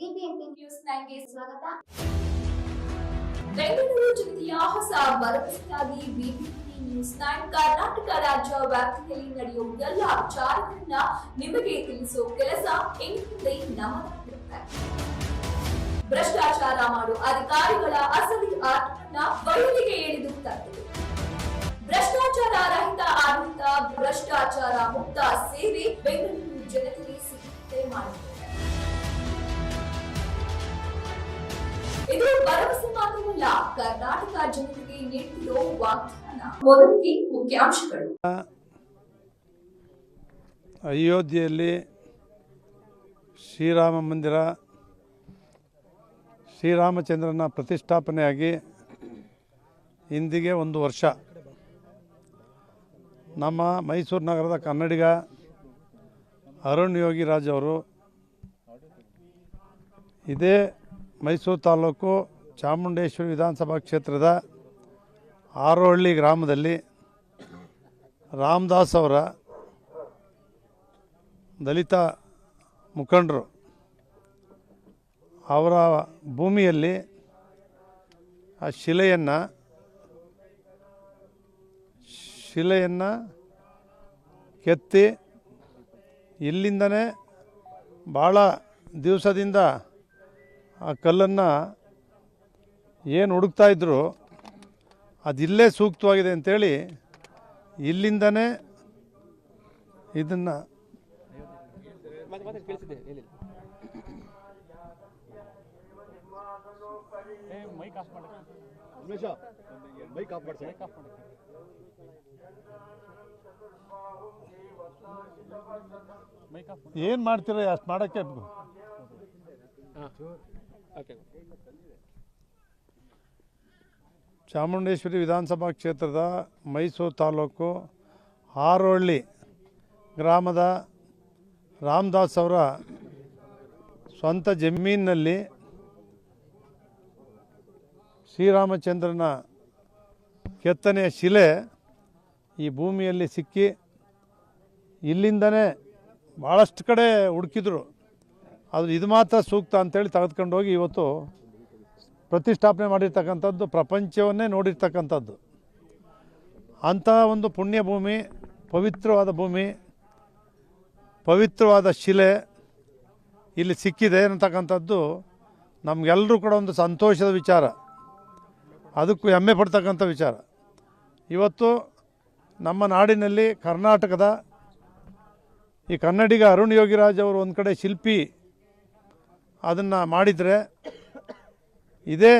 ಸ್ವಾಗತ. ಬೆಂಗಳೂರು ಜಿಲ್ಲೆಯ ಹೊಸ ಭರವಸೆಯಾಗಿ ಬಿಬಿಎಂಪಿ ನ್ಯೂಸ್ ನೈನ್ ಕರ್ನಾಟಕ ರಾಜ್ಯ ವ್ಯಾಪ್ತಿಯಲ್ಲಿ ನಡೆಯುವ ಎಲ್ಲ ವಿಚಾರಗಳನ್ನ ನಿಮಗೆ ತಿಳಿಸುವ ಕೆಲಸ ಇನ್ಮುಂದೆ ನಮ್ಮದಾಗಿರುತ್ತೆ ಭ್ರಷ್ಟಾಚಾರ ಮಾಡುವ ಅಧಿಕಾರಿಗಳ ಅಸಲಿ ಆಟವನ್ನ ಬಯಲಿಗೆ ಎಳೆದು ತರುತ್ತದೆ ಭ್ರಷ್ಟಾಚಾರ ರಹಿತ ಅಯೋಧ್ಯೆಯಲ್ಲಿ ಶ್ರೀರಾಮ ಮಂದಿರ, ಶ್ರೀರಾಮಚಂದ್ರನ ಪ್ರತಿಷ್ಠಾಪನೆಯಾಗಿ ಇಂದಿಗೆ ಒಂದು ವರ್ಷ. ನಮ್ಮ ಮೈಸೂರು ನಗರದ ಕನ್ನಡಿಗ ಅರುಣ್ ಯೋಗಿರಾಜ್ ಅವರು ಇದೇ ಮೈಸೂರು ತಾಲೂಕು ಚಾಮುಂಡೇಶ್ವರಿ ವಿಧಾನಸಭಾ ಕ್ಷೇತ್ರದ ಆರೋಹಳ್ಳಿ ಗ್ರಾಮದಲ್ಲಿ ರಾಮದಾಸ್ ಅವರ ದಲಿತ ಮುಖಂಡರು ಅವರ ಭೂಮಿಯಲ್ಲಿ ಆ ಶಿಲೆಯನ್ನು ಶಿಲೆಯನ್ನು ಕೆತ್ತಿ ಇಲ್ಲಿಂದನೇ ಭಾಳ ದಿವಸದಿಂದ ಆ ಕಲ್ಲನ್ನು ಏನು ಹುಡುಕ್ತಾ ಇದ್ರು ಅದಿಲ್ಲೇ ಸೂಕ್ತವಾಗಿದೆ ಅಂತೇಳಿ ಇಲ್ಲಿಂದನೇ ಇದನ್ನು ಏನ್ ಮಾಡ್ತೀರ ಅಷ್ಟು ಮಾಡೋಕ್ಕೆ ಚಾಮುಂಡೇಶ್ವರಿ ವಿಧಾನಸಭಾ ಕ್ಷೇತ್ರದ ಮೈಸೂರು ತಾಲೂಕು ಆರೋಳ್ಳಿ ಗ್ರಾಮದ ರಾಮದಾಸ್ ಅವರ ಸ್ವಂತ ಜಮೀನಿನಲ್ಲಿ ಶ್ರೀರಾಮಚಂದ್ರನ ಕೆತ್ತನೆಯ ಶಿಲೆ ಈ ಭೂಮಿಯಲ್ಲಿ ಸಿಕ್ಕಿ ಇಲ್ಲಿಂದನೇ ಭಾಳಷ್ಟು ಕಡೆ ಹುಡುಕಿದ್ರು. ಅದು ಇದು ಮಾತ್ರ ಸೂಕ್ತ ಅಂತೇಳಿ ತೆಗೆದುಕೊಂಡೋಗಿ ಇವತ್ತು ಪ್ರತಿಷ್ಠಾಪನೆ ಮಾಡಿರ್ತಕ್ಕಂಥದ್ದು, ಪ್ರಪಂಚವನ್ನೇ ನೋಡಿರ್ತಕ್ಕಂಥದ್ದು. ಅಂತಹ ಒಂದು ಪುಣ್ಯ ಭೂಮಿ ಪವಿತ್ರವಾದ ಭೂಮಿ, ಪವಿತ್ರವಾದ ಶಿಲೆ ಇಲ್ಲಿ ಸಿಕ್ಕಿದೆ ಅನ್ನತಕ್ಕಂಥದ್ದು ನಮಗೆಲ್ಲರೂ ಕೂಡ ಒಂದು ಸಂತೋಷದ ವಿಚಾರ. ಅದಕ್ಕೂ ಹೆಮ್ಮೆ ಪಡ್ತಕ್ಕಂಥ ವಿಚಾರ. ಇವತ್ತು ನಮ್ಮ ನಾಡಿನಲ್ಲಿ ಕರ್ನಾಟಕದ ಈ ಕನ್ನಡಿಗ ಅರುಣ್ ಯೋಗಿರಾಜ್ ಅವರು ಒಂದು ಕಡೆ ಶಿಲ್ಪಿ ಅದನ್ನು ಮಾಡಿದರೆ ಇದೇ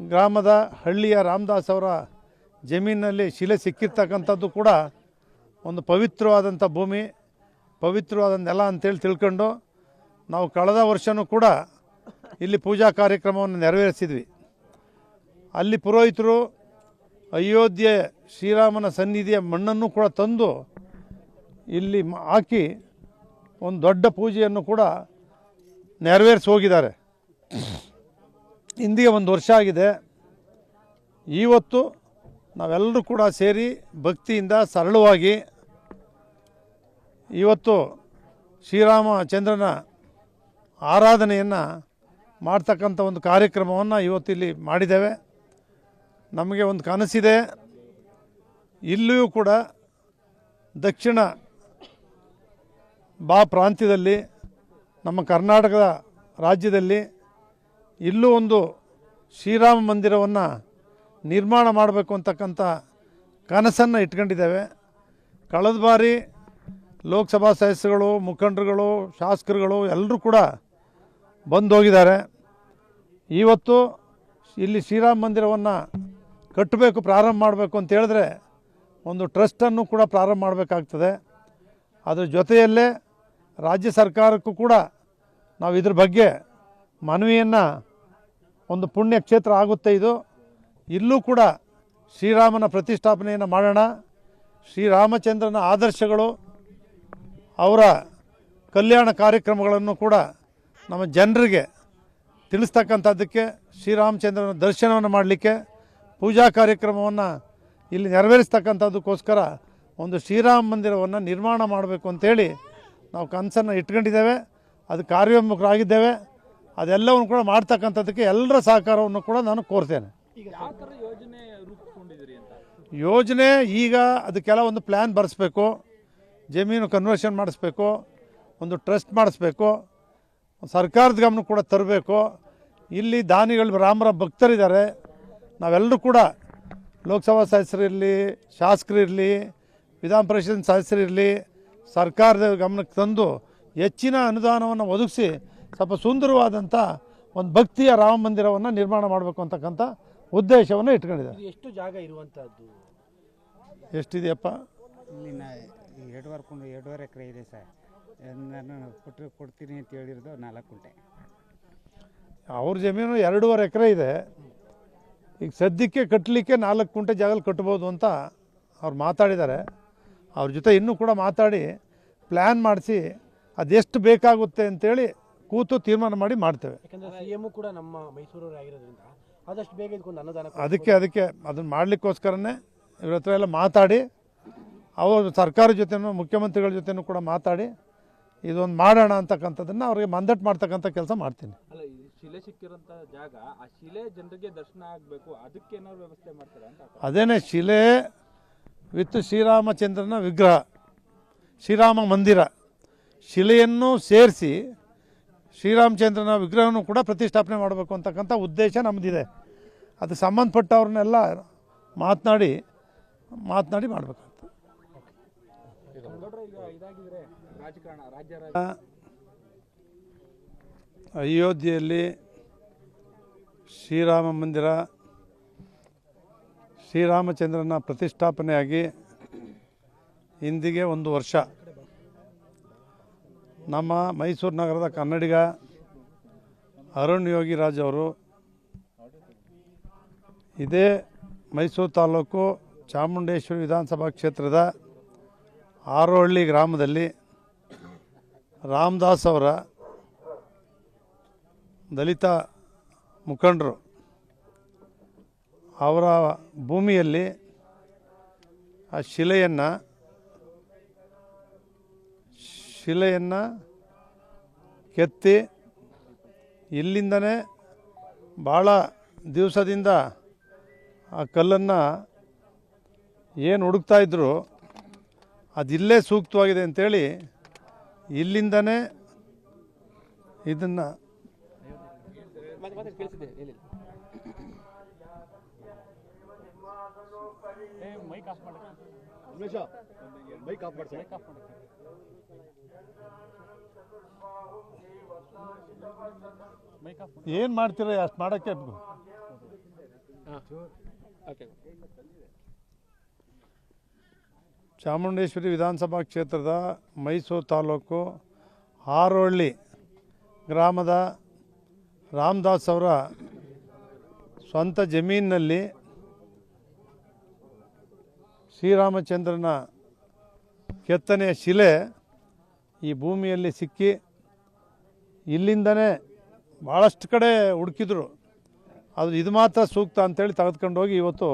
ಗ್ರಾಮದ ಹಳ್ಳಿಯ ರಾಮದಾಸ್ ಅವರ ಜಮೀನಿನಲ್ಲಿ ಶಿಲೆ ಸಿಕ್ಕಿರ್ತಕ್ಕಂಥದ್ದು ಕೂಡ ಒಂದು ಪವಿತ್ರವಾದಂಥ ಭೂಮಿ, ಪವಿತ್ರವಾದ ನೆಲ ಅಂತೇಳಿ ತಿಳ್ಕೊಂಡು ನಾವು ಕಳೆದ ವರ್ಷವೂ ಕೂಡ ಇಲ್ಲಿ ಪೂಜಾ ಕಾರ್ಯಕ್ರಮವನ್ನು ನೆರವೇರಿಸಿದ್ವಿ. ಅಲ್ಲಿ ಪುರೋಹಿತರು ಅಯೋಧ್ಯೆ ಶ್ರೀರಾಮನ ಸನ್ನಿಧಿಯ ಮಣ್ಣನ್ನು ಕೂಡ ತಂದು ಇಲ್ಲಿ ಹಾಕಿ ಒಂದು ದೊಡ್ಡ ಪೂಜೆಯನ್ನು ಕೂಡ ನೆರವೇರಿಸಿ ಹೋಗಿದ್ದಾರೆ. ಇಂದಿಗೆ ಒಂದು ವರ್ಷ ಆಗಿದೆ. ಇವತ್ತು ನಾವೆಲ್ಲರೂ ಕೂಡ ಸೇರಿ ಭಕ್ತಿಯಿಂದ ಸರಳವಾಗಿ ಇವತ್ತು ಶ್ರೀರಾಮಚಂದ್ರನ ಆರಾಧನೆಯನ್ನು ಮಾಡ್ತಕ್ಕಂಥ ಒಂದು ಕಾರ್ಯಕ್ರಮವನ್ನು ಇವತ್ತಿಲ್ಲಿ ಮಾಡಿದ್ದೇವೆ. ನಮಗೆ ಒಂದು ಕನಸಿದೆ. ಇಲ್ಲಿಯೂ ಕೂಡ ದಕ್ಷಿಣ ಬಾ ಪ್ರಾಂತ್ಯದಲ್ಲಿ, ನಮ್ಮ ಕರ್ನಾಟಕದ ರಾಜ್ಯದಲ್ಲಿ ಇಲ್ಲೂ ಒಂದು ಶ್ರೀರಾಮ ಮಂದಿರವನ್ನು ನಿರ್ಮಾಣ ಮಾಡಬೇಕು ಅಂತಕ್ಕಂಥ ಕನಸನ್ನು ಇಟ್ಕೊಂಡಿದ್ದೇವೆ. ಕಳೆದ ಬಾರಿ ಲೋಕಸಭಾ ಸದಸ್ಯರುಗಳು, ಮುಖಂಡರುಗಳು, ಶಾಸಕರುಗಳು ಎಲ್ಲರೂ ಕೂಡ ಬಂದು ಹೋಗಿದ್ದಾರೆ ಇವತ್ತು ಇಲ್ಲಿ ಶ್ರೀರಾಮ ಮಂದಿರವನ್ನು ಕಟ್ಟಬೇಕು, ಪ್ರಾರಂಭ ಮಾಡಬೇಕು ಅಂತ ಹೇಳಿದ್ರೆ ಒಂದು ಟ್ರಸ್ಟನ್ನು ಕೂಡ ಪ್ರಾರಂಭ ಮಾಡಬೇಕಾಗ್ತದೆ. ಅದರ ಜೊತೆಯಲ್ಲೇ ರಾಜ್ಯ ಸರ್ಕಾರಕ್ಕೂ ಕೂಡ ನಾವು ಇದ್ರ ಬಗ್ಗೆ ಮನವಿಯನ್ನು ಒಂದು ಪುಣ್ಯ ಕ್ಷೇತ್ರ ಆಗುತ್ತೆ ಇದು. ಇಲ್ಲೂ ಕೂಡ ಶ್ರೀರಾಮನ ಪ್ರತಿಷ್ಠಾಪನೆಯನ್ನು ಮಾಡೋಣ. ಶ್ರೀರಾಮಚಂದ್ರನ ಆದರ್ಶಗಳು, ಅವರ ಕಲ್ಯಾಣ ಕಾರ್ಯಕ್ರಮಗಳನ್ನು ಕೂಡ ನಮ್ಮ ಜನರಿಗೆ ತಿಳಿಸ್ತಕ್ಕಂಥದ್ದಕ್ಕೆ ಶ್ರೀರಾಮಚಂದ್ರನ ದರ್ಶನವನ್ನು ಮಾಡಲಿಕ್ಕೆ, ಪೂಜಾ ಕಾರ್ಯಕ್ರಮವನ್ನು ಇಲ್ಲಿ ನೆರವೇರಿಸ್ತಕ್ಕಂಥದ್ದಕ್ಕೋಸ್ಕರ ಒಂದು ಶ್ರೀರಾಮ ಮಂದಿರವನ್ನು ನಿರ್ಮಾಣ ಮಾಡಬೇಕು ಅಂತೇಳಿ ನಾವು ಕನಸನ್ನು ಇಟ್ಕೊಂಡಿದ್ದೇವೆ. ಅದು ಕಾರ್ಯೋನ್ಮುಖರಾಗಿದ್ದೇವೆ. ಅದೆಲ್ಲವನ್ನು ಕೂಡ ಮಾಡ್ತಕ್ಕಂಥದ್ದಕ್ಕೆ ಎಲ್ಲರ ಸಹಕಾರವನ್ನು ಕೂಡ ನಾನು ಕೋರ್ತೇನೆ. ಯೋಜನೆ ಈಗ ಅದಕ್ಕೆಲ್ಲ ಒಂದು ಪ್ಲ್ಯಾನ್ ಬರೆಸ್ಬೇಕು ಜಮೀನು ಕನ್ವರ್ಷನ್ ಮಾಡಿಸ್ಬೇಕು ಒಂದು ಟ್ರಸ್ಟ್ ಮಾಡಿಸ್ಬೇಕು ಸರ್ಕಾರದ ಗಮನ ಕೂಡ ತರಬೇಕು. ಇಲ್ಲಿ ದಾನಿಗಳು ರಾಮರ ಭಕ್ತರಿದ್ದಾರೆ. ನಾವೆಲ್ಲರೂ ಕೂಡ ಲೋಕಸಭಾ ಸದಸ್ಯರಿರಲಿ ಶಾಸಕರಿರಲಿ ವಿಧಾನ ಪರಿಷತ್ ಸದಸ್ಯರಿರಲಿ ಸರ್ಕಾರದ ಗಮನಕ್ಕೆ ತಂದು ಹೆಚ್ಚಿನ ಅನುದಾನವನ್ನು ಒದಗಿಸಿ ಸ್ವಲ್ಪ ಸುಂದರವಾದಂಥ ಒಂದು ಭಕ್ತಿಯ ರಾಮ ಮಂದಿರವನ್ನು ನಿರ್ಮಾಣ ಮಾಡಬೇಕು ಅಂತಕ್ಕಂಥ ಉದ್ದೇಶವನ್ನು ಇಟ್ಕೊಂಡಿದ್ದಾರೆ. ಎಷ್ಟು ಜಾಗ ಇರುವಂಥದ್ದು ಎಷ್ಟಿದೆಯಪ್ಪ? ಇಲ್ಲಿ ನಾ ಎರಡುವರೆ ಎಕರೆ ಇದೆ ಸರ್. ನಾನು ಕೊಟ್ಟು ಕೊಡ್ತೀನಿ ಅಂತ ಹೇಳಿರೋದು ನಾಲ್ಕು ಕುಂಟೆ. ಅವ್ರ ಜಮೀನು ಎರಡೂವರೆ ಎಕರೆ ಇದೆ. ಈಗ ಸದ್ಯಕ್ಕೆ ಕಟ್ಟಲಿಕ್ಕೆ ನಾಲ್ಕು ಕುಂಟೆ ಜಾಗದಲ್ಲಿ ಕಟ್ಬೋದು ಅಂತ ಅವ್ರು ಮಾತಾಡಿದ್ದಾರೆ. ಅವ್ರ ಜೊತೆ ಇನ್ನೂ ಕೂಡ ಮಾತಾಡಿ ಪ್ಲ್ಯಾನ್ ಮಾಡಿಸಿ ಅದೆಷ್ಟು ಬೇಕಾಗುತ್ತೆ ಅಂತೇಳಿ ಕೂತು ತೀರ್ಮಾನ ಮಾಡಿ ಮಾಡ್ತೇವೆ. ಯಾಕಂದ್ರೆ ಸಿ ಕೂಡ ನಮ್ಮ ಮೈಸೂರವ್ರು ಆಗಿರೋದ್ರಿಂದ ಆದಷ್ಟು ಬೇಗ ಇದಕ್ಕೊಂದು ಅನುದಾನ ಅದಕ್ಕೆ ಅದಕ್ಕೆ ಅದನ್ನು ಮಾಡಲಿಕ್ಕೋಸ್ಕರನೇ ಇವ್ರ ಹತ್ರ ಎಲ್ಲ ಮಾತಾಡಿ ಅವರು ಸರ್ಕಾರ ಜೊತೆನೂ ಮುಖ್ಯಮಂತ್ರಿಗಳ ಜೊತೆನೂ ಕೂಡ ಮಾತಾಡಿ ಇದೊಂದು ಮಾಡೋಣ ಅಂತಕ್ಕಂಥದ್ದನ್ನು ಅವ್ರಿಗೆ ಮಂದಟ್ ಮಾಡ್ತಕ್ಕಂಥ ಕೆಲಸ ಮಾಡ್ತೀನಿ. ಅಲ್ಲ ಈ ಶಿಲೆ ಸಿಕ್ಕಿರೋಂಥ ಜಾಗ ಆ ಶಿಲೆ ಜನರಿಗೆ ದರ್ಶನ ಆಗಬೇಕು ಅದಕ್ಕೆ ಏನಾದ್ರು ವ್ಯವಸ್ಥೆ ಮಾಡ್ತಾರೆ ಅಂತ ಅದೇನೇ ಶಿಲೆ ವಿತ್ ಶ್ರೀರಾಮಚಂದ್ರನ ವಿಗ್ರಹ ಶ್ರೀರಾಮ ಮಂದಿರ ಶಿಲೆಯನ್ನು ಸೇರಿಸಿ ಶ್ರೀರಾಮಚಂದ್ರನ ವಿಗ್ರಹವನ್ನು ಕೂಡ ಪ್ರತಿಷ್ಠಾಪನೆ ಮಾಡಬೇಕು ಅಂತಕ್ಕಂಥ ಉದ್ದೇಶ ನಮ್ಮದಿದೆ ಅದು ಸಂಬಂಧಪಟ್ಟವ್ರನ್ನೆಲ್ಲ ಮಾತನಾಡಿ ಮಾತನಾಡಿ ರಾಜ ಅಯೋಧ್ಯೆಯಲ್ಲಿ ಶ್ರೀರಾಮ ಮಂದಿರ, ಶ್ರೀರಾಮಚಂದ್ರನ ಪ್ರತಿಷ್ಠಾಪನೆಯಾಗಿ ಇಂದಿಗೆ ಒಂದು ವರ್ಷ. ನಮ್ಮ ಮೈಸೂರು ನಗರದ ಕನ್ನಡಿಗ ಅರುಣ್ ಯೋಗಿರಾಜ್ ಅವರು. ಇದೇ ಮೈಸೂರು ತಾಲೂಕು ಚಾಮುಂಡೇಶ್ವರಿ ವಿಧಾನಸಭಾ ಕ್ಷೇತ್ರದ ಆರೋಹಳ್ಳಿ ಗ್ರಾಮದಲ್ಲಿ ರಾಮದಾಸ್ ಅವರ ದಲಿತ ಮುಖಂಡರು ಅವರ ಭೂಮಿಯಲ್ಲಿ ಆ ಶಿಲೆಯನ್ನು ಶಿಲೆಯನ್ನು ಕೆತ್ತಿ ಇಲ್ಲಿಂದನೇ ಭಾಳ ದಿವಸದಿಂದ ಆ ಕಲ್ಲನ್ನು ಏನು ಹುಡುಕ್ತಾ ಇದ್ರು ಅದಿಲ್ಲೇ ಸೂಕ್ತವಾಗಿದೆ ಅಂಥೇಳಿ ಇಲ್ಲಿಂದನೇ ಇದನ್ನು ಏನು ಮಾಡ್ತೀರ ಅಷ್ಟು ಮಾಡಕ್ಕೆ? ಚಾಮುಂಡೇಶ್ವರಿ ವಿಧಾನಸಭಾ ಕ್ಷೇತ್ರದ ಮೈಸೂರು ತಾಲೂಕು ಆರೋಳ್ಳಿ ಗ್ರಾಮದ ರಾಮದಾಸ್ ಅವರ ಸ್ವಂತ ಜಮೀನಿನಲ್ಲಿ ಶ್ರೀರಾಮಚಂದ್ರನ ಕೆತ್ತನೆಯ ಶಿಲೆ ಈ ಭೂಮಿಯಲ್ಲಿ ಸಿಕ್ಕಿ ಇಲ್ಲಿಂದನೇ ಭಾಳಷ್ಟು ಕಡೆ ಹುಡುಕಿದ್ರು. ಅದು ಇದು ಮಾತ್ರ ಸೂಕ್ತ ಅಂತೇಳಿ ತೆಗೆದುಕೊಂಡು ಹೋಗಿ ಇವತ್ತು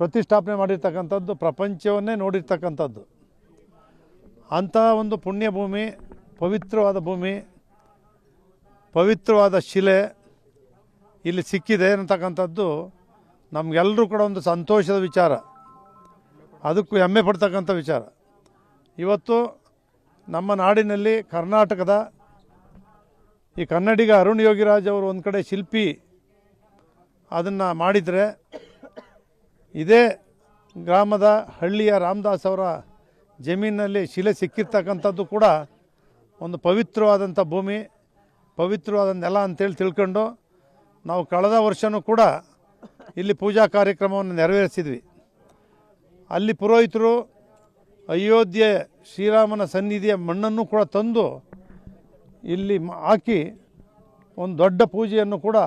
ಪ್ರತಿಷ್ಠಾಪನೆ ಮಾಡಿರ್ತಕ್ಕಂಥದ್ದು, ಪ್ರಪಂಚವನ್ನೇ ನೋಡಿರ್ತಕ್ಕಂಥದ್ದು. ಅಂಥ ಒಂದು ಪುಣ್ಯ ಭೂಮಿ, ಪವಿತ್ರವಾದ ಭೂಮಿ, ಪವಿತ್ರವಾದ ಶಿಲೆ ಇಲ್ಲಿ ಸಿಕ್ಕಿದೆ ಅಂತಕ್ಕಂಥದ್ದು ನಮಗೆಲ್ಲರೂ ಕೂಡ ಒಂದು ಸಂತೋಷದ ವಿಚಾರ. ಅದಕ್ಕೂ ಹೆಮ್ಮೆ ಪಡ್ತಕ್ಕಂಥ ವಿಚಾರ. ಇವತ್ತು ನಮ್ಮ ನಾಡಿನಲ್ಲಿ ಕರ್ನಾಟಕದ ಈ ಕನ್ನಡಿಗ ಅರುಣ್ ಯೋಗಿರಾಜ್ ಅವರು ಒಂದು ಕಡೆ ಶಿಲ್ಪಿ ಅದನ್ನು ಮಾಡಿದರೆ ಇದೇ ಗ್ರಾಮದ ಹಳ್ಳಿಯ ರಾಮದಾಸ್ ಅವರ ಜಮೀನಿನಲ್ಲಿ ಶಿಲೆ ಸಿಕ್ಕಿರ್ತಕ್ಕಂಥದ್ದು ಕೂಡ ಒಂದು ಪವಿತ್ರವಾದಂಥ ಭೂಮಿ, ಪವಿತ್ರವಾದ ನೆಲ ಅಂತೇಳಿ ತಿಳ್ಕೊಂಡು ನಾವು ಕಳೆದ ವರ್ಷವೂ ಕೂಡ ಇಲ್ಲಿ ಪೂಜಾ ಕಾರ್ಯಕ್ರಮವನ್ನು ನೆರವೇರಿಸಿದ್ವಿ. ಅಲ್ಲಿ ಪುರೋಹಿತರು ಅಯೋಧ್ಯೆ ಶ್ರೀರಾಮನ ಸನ್ನಿಧಿಯ ಮಣ್ಣನ್ನು ಕೂಡ ತಂದು ಇಲ್ಲಿ ಹಾಕಿ ಒಂದು ದೊಡ್ಡ ಪೂಜೆಯನ್ನು ಕೂಡ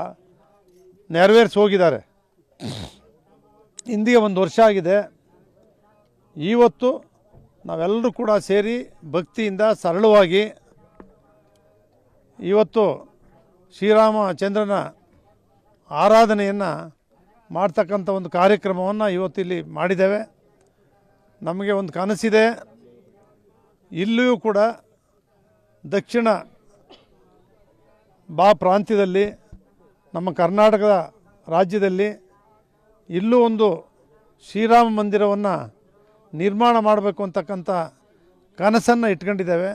ನೆರವೇರಿಸಿ ಹೋಗಿದ್ದಾರೆ. ಇಂದಿಗೆ ಒಂದು ವರ್ಷ ಆಗಿದೆ. ಇವತ್ತು ನಾವೆಲ್ಲರೂ ಕೂಡ ಸೇರಿ ಭಕ್ತಿಯಿಂದ ಸರಳವಾಗಿ ಇವತ್ತು ಶ್ರೀರಾಮಚಂದ್ರನ ಆರಾಧನೆಯನ್ನು ಮಾಡ್ತಕ್ಕಂಥ ಒಂದು ಕಾರ್ಯಕ್ರಮವನ್ನು ಇವತ್ತಿಲ್ಲಿ ಮಾಡಿದ್ದೇವೆ. ನಮಗೆ ಒಂದು ಕನಸಿದೆ. ಇಲ್ಲಿಯೂ ಕೂಡ ದಕ್ಷಿಣ ಬಾ ಪ್ರಾಂತ್ಯದಲ್ಲಿ, ನಮ್ಮ ಕರ್ನಾಟಕದ ರಾಜ್ಯದಲ್ಲಿ ಇಲ್ಲೂ ಒಂದು ಶ್ರೀರಾಮ ಮಂದಿರವನ್ನು ನಿರ್ಮಾಣ ಮಾಡಬೇಕು ಅಂತಕ್ಕಂಥ ಕನಸನ್ನು ಇಟ್ಕೊಂಡಿದ್ದೇವೆ.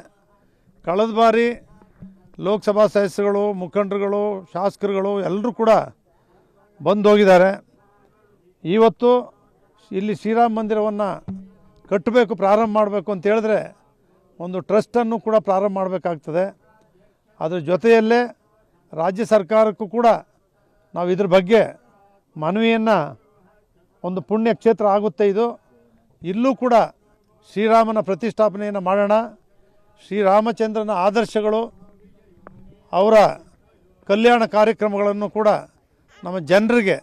ಕಳೆದ ಬಾರಿ ಲೋಕಸಭಾ ಸದಸ್ಯರುಗಳು, ಮುಖಂಡರುಗಳು, ಶಾಸಕರುಗಳು ಎಲ್ಲರೂ ಕೂಡ ಬಂದು ಹೋಗಿದ್ದಾರೆ ಇವತ್ತು ಇಲ್ಲಿ ಶ್ರೀರಾಮ ಮಂದಿರವನ್ನು ಕಟ್ಟಬೇಕು, ಪ್ರಾರಂಭ ಮಾಡಬೇಕು ಅಂತ ಹೇಳಿದ್ರೆ ಒಂದು ಟ್ರಸ್ಟನ್ನು ಕೂಡ ಪ್ರಾರಂಭ ಮಾಡಬೇಕಾಗ್ತದೆ. ಅದರ ಜೊತೆಯಲ್ಲೇ ರಾಜ್ಯ ಸರ್ಕಾರಕ್ಕೂ ಕೂಡ ನಾವು ಇದ್ರ ಬಗ್ಗೆ ಮನವಿಯನ್ನು ಒಂದು ಪುಣ್ಯ ಕ್ಷೇತ್ರ ಆಗುತ್ತೆ ಇದು. ಇಲ್ಲೂ ಕೂಡ ಶ್ರೀರಾಮನ ಪ್ರತಿಷ್ಠಾಪನೆಯನ್ನು ಮಾಡೋಣ. ಶ್ರೀರಾಮಚಂದ್ರನ ಆದರ್ಶಗಳು, ಅವರ ಕಲ್ಯಾಣ ಕಾರ್ಯಕ್ರಮಗಳನ್ನು ಕೂಡ ನಮ್ಮ ಜನರಿಗೆ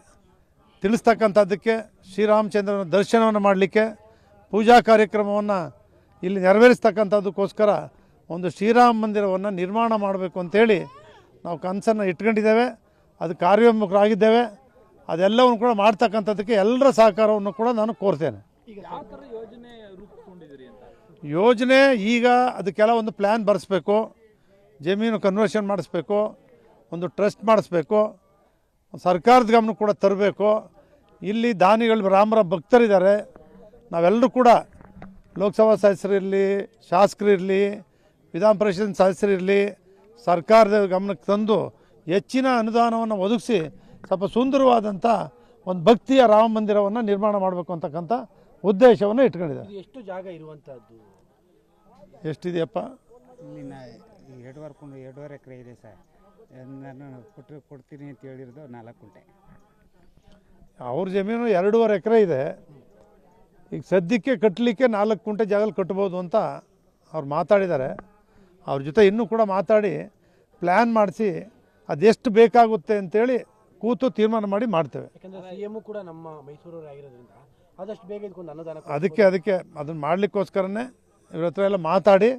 ತಿಳಿಸ್ತಕ್ಕಂಥದ್ದಕ್ಕೆ ಶ್ರೀರಾಮಚಂದ್ರನ ದರ್ಶನವನ್ನು ಮಾಡಲಿಕ್ಕೆ ಪೂಜಾ ಕಾರ್ಯಕ್ರಮವನ್ನು ಇಲ್ಲಿ ನೆರವೇರಿಸ್ತಕ್ಕಂಥದ್ದಕ್ಕೋಸ್ಕರ ಒಂದು ಶ್ರೀರಾಮ ಮಂದಿರವನ್ನು ನಿರ್ಮಾಣ ಮಾಡಬೇಕು ಅಂತೇಳಿ ನಾವು ಕನಸನ್ನು ಇಟ್ಕೊಂಡಿದ್ದೇವೆ. ಅದು ಕಾರ್ಯೋನ್ಮುಖರಾಗಿದ್ದೇವೆ. ಅದೆಲ್ಲವನ್ನು ಕೂಡ ಮಾಡ್ತಕ್ಕಂಥದ್ದಕ್ಕೆ ಎಲ್ಲರ ಸಹಕಾರವನ್ನು ಕೂಡ ನಾನು ಕೋರ್ತೇನೆ. ಯೋಜನೆ ಈಗ ಅದು ಒಂದು ಪ್ಲ್ಯಾನ್ ಬರೆಸ್ಬೇಕು. ಜಮೀನು ಕನ್ವರ್ಷನ್ ಮಾಡಿಸ್ಬೇಕು. ಒಂದು ಟ್ರಸ್ಟ್ ಮಾಡಿಸ್ಬೇಕು. ಸರ್ಕಾರದ ಗಮನ ಕೂಡ ತರಬೇಕು. ಇಲ್ಲಿ ದಾನಿಗಳು ರಾಮರ ಭಕ್ತರಿದ್ದಾರೆ. ನಾವೆಲ್ಲರೂ ಕೂಡ ಲೋಕಸಭಾ ಸದಸ್ಯರಿರಲಿ ಶಾಸಕರಿರಲಿ ವಿಧಾನ ಪರಿಷತ್ ಸದಸ್ಯರಿರಲಿ ಸರ್ಕಾರದ ಗಮನಕ್ಕೆ ತಂದು ಹೆಚ್ಚಿನ ಅನುದಾನವನ್ನು ಒದಗಿಸಿ ಸ್ವಲ್ಪ ಸುಂದರವಾದಂಥ ಒಂದು ಭಕ್ತಿಯ ರಾಮ ಮಂದಿರವನ್ನು ನಿರ್ಮಾಣ ಮಾಡಬೇಕು ಅಂತಕ್ಕಂಥ ಉದ್ದೇಶವನ್ನು ಇಟ್ಕೊಂಡಿದ್ದಾರೆ. ಎಷ್ಟು ಜಾಗ ಇರುವಂಥದ್ದು? ಎಷ್ಟಿದೆಯಪ್ಪ? ಇಲ್ಲಿ ನಾ ಎರಡುವರೆ ಎಕರೆ ಇದೆ ಸರ್. ನಾನು ಕೊಟ್ಟು ಕೊಡ್ತೀನಿ ಅಂತ ಹೇಳಿರೋದು ನಾಲ್ಕು ಕುಂಟೆ. ಅವ್ರ ಜಮೀನು ಎರಡೂವರೆ ಎಕರೆ ಇದೆ. ಈಗ ಸದ್ಯಕ್ಕೆ ಕಟ್ಟಲಿಕ್ಕೆ ನಾಲ್ಕು ಕುಂಟೆ ಜಾಗದಲ್ಲಿ ಕಟ್ಬೋದು ಅಂತ ಅವ್ರು ಮಾತಾಡಿದ್ದಾರೆ. ಅವ್ರ ಜೊತೆ ಇನ್ನೂ ಕೂಡ ಮಾತಾಡಿ ಪ್ಲ್ಯಾನ್ ಮಾಡಿಸಿ ಅದೆಷ್ಟು ಬೇಕಾಗುತ್ತೆ ಅಂತೇಳಿ ಕೂತು ತೀರ್ಮಾನ ಮಾಡಿ ಮಾಡ್ತೇವೆ. ಕೂಡ ನಮ್ಮ ಮೈಸೂರವ್ರು ಆಗಿರೋದ್ರಿಂದ ಆದಷ್ಟು ಬೇಗ ಇದಕ್ಕೊಂದು ಅನುದಾನ ಅದಕ್ಕೆ ಅದಕ್ಕೆ ಅದನ್ನು ಮಾಡಲಿಕ್ಕೋಸ್ಕರನೇ ಇವ್ರ ಹತ್ರ ಎಲ್ಲ ಮಾತಾಡಿ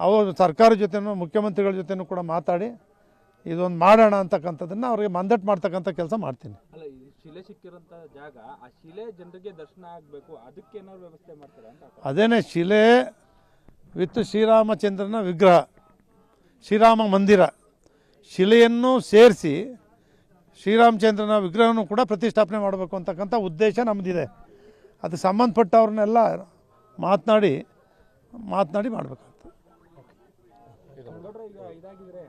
ಅವರು ಸರ್ಕಾರ ಜೊತೆನೂ ಮುಖ್ಯಮಂತ್ರಿಗಳ ಜೊತೆನೂ ಕೂಡ ಮಾತಾಡಿ ಇದೊಂದು ಮಾಡೋಣ ಅಂತಕ್ಕಂಥದ್ದನ್ನು ಅವ್ರಿಗೆ ಮಂದಟ್ ಮಾಡ್ತಕ್ಕಂಥ ಕೆಲಸ ಮಾಡ್ತೀನಿ. ಶಿಲೆ ಸಿಕ್ಕಿರೋಂಥ ಜಾಗ ಆ ಶಿಲೆ ಜನರಿಗೆ ದರ್ಶನ ಆಗಬೇಕು ಅದಕ್ಕೆ ಏನಾದ್ರು ವ್ಯವಸ್ಥೆ ಮಾಡ್ತಾರೆ ಅಂತ ಅದೇನೇ ಶಿಲೆ ವಿತ್ ಶ್ರೀರಾಮಚಂದ್ರನ ವಿಗ್ರಹ ಶ್ರೀರಾಮ ಮಂದಿರ ಶಿಲೆಯನ್ನು ಸೇರಿಸಿ ಶ್ರೀರಾಮಚಂದ್ರನ ವಿಗ್ರಹನೂ ಕೂಡ ಪ್ರತಿಷ್ಠಾಪನೆ ಮಾಡಬೇಕು ಅಂತಕ್ಕಂಥ ಉದ್ದೇಶ ನಮ್ಮದಿದೆ ಅದು ಸಂಬಂಧಪಟ್ಟವ್ರನ್ನೆಲ್ಲ ಮಾತನಾಡಿ ಮಾತನಾಡಿ ಇದಾಗಿದ್ರೆ